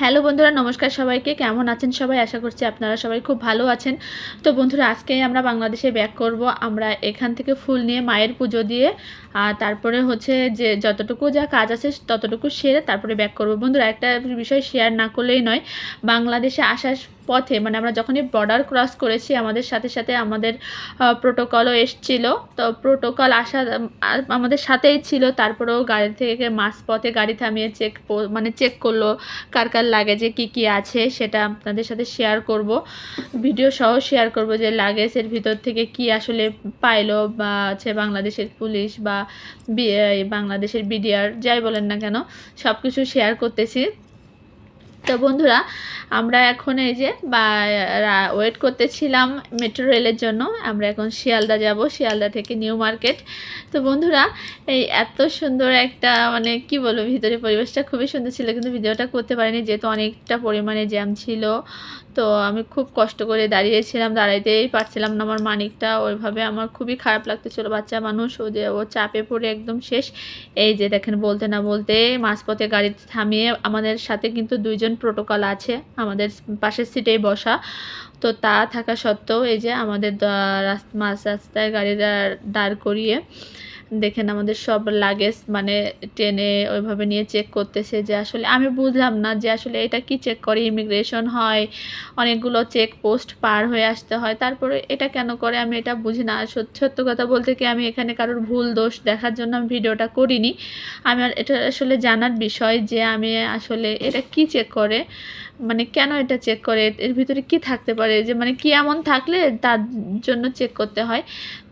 Hello বন্ধুরা, নমস্কার সবাইকে। কেমন আছেন সবাই? আশা করছি আপনারা সবাই খুব ভালো আছেন। তো বন্ধুরা আজকে আমরা বাংলাদেশে ব্যাক করব। আমরা এখান থেকে ফুল নিয়ে মায়ের পুজো দিয়ে, আর তারপরে হচ্ছে যে যতটুকু যা কাজ আছে ততটুকু সেরে তারপরে ব্যাক করব। বন্ধুরা, একটা বিষয় শেয়ার না করলেই নয়, বাংলাদেশে আসার পথে মানে আমরা যখনই বর্ডার ক্রস করেছি, আমাদের সাথে সাথে আমাদের প্রোটোকলও এসছিল। তো প্রোটোকল আসা আমাদের সাথেই ছিল। তারপরেও গাড়ি থেকে মাস পথে গাড়ি থামিয়ে চেক মানে চেক করল কার কার লাগেজে কি কি আছে, সেটা আপনাদের সাথে শেয়ার করব। ভিডিও সহ শেয়ার করব যে লাগেজের ভিতর থেকে কি আসলে পাইলো বা আছে বাংলাদেশের পুলিশ বা বাংলাদেশের বিডিআর যাই বলেন না কেন সব কিছু শেয়ার করতেছি। তো বন্ধুরা, আমরা এখন এই যে, বা ওয়েট করতেছিলাম মেট্রো রেলের জন্য। আমরা এখন শিয়ালদা যাব, শিয়ালদা থেকে নিউ মার্কেট তো বন্ধুরা, এই এত সুন্দর একটা মানে কি বলব ভিতরে পরিবেশটা খুবই সুন্দর ছিল, কিন্তু ভিডিওটা করতে পারিনি, যেহেতু অনেকটা পরিমাণে জ্যাম ছিল। তো আমি খুব কষ্ট করে দাঁড়িয়েছিলাম, দাঁড়াইতেই পারছিলাম না, আমার মানিকটা ওইভাবে আমার খুবই খারাপ লাগতেছিল, বাচ্চা মানুষ, ও যে, ও চাপে পড়ে একদম শেষ। এই যে, দেখেন, বলতে না বলতে মাঝপথে গাড়ি থামিয়ে আমাদের সাথে কিন্তু দুইজন প্রোটোকল আছে, আমাদের পাশের সিটেই বসা। তো তা থাকা সত্ত্বেও এই যে আমাদের দা- রাস- মাঝ রাস্তায় গাড়ি দাঁড়- দাঁড় করিয়ে দেখেন আমাদের সব লাগেজ মানে ট্রেনে ওইভাবে নিয়ে চেক করতেছে যে আসলে, আমি বুঝলাম না যে আসলে এটা কি চেক করে ইমিগ্রেশন হয়, অনেকগুলো চেক পোস্ট পার হয়ে আসতে হয়, তারপরে এটা কেন করে আমি এটা বুঝি না। সত্য কথা বলতে কি আমি এখানে কারোর ভুল দোষ দেখার জন্য আমি ভিডিওটা করিনি। আমার এটা আসলে জানার বিষয় যে আমি আসলে এটা কি চেক করে মানে কেন এটা চেক করে? এর ভিতরে কি থাকতে পারে? যে মানে কি এমন থাকলে তার জন্য চেক করতে হয়।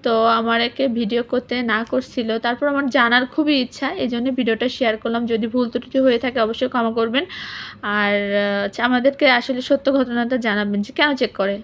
তো আমার একে ভিডিও করতে না করছিল। তারপর আমার জানার খুবই ইচ্ছা এই জন্য ভিডিওটা শেয়ার করলাম। যদি ভুল ত্রুটি হয়ে থাকে অবশ্যই ক্ষমা করবেন। আর আমাদেরকে আসলে সত্য ঘটনাটা জানাবেন যে কেন চেক করে?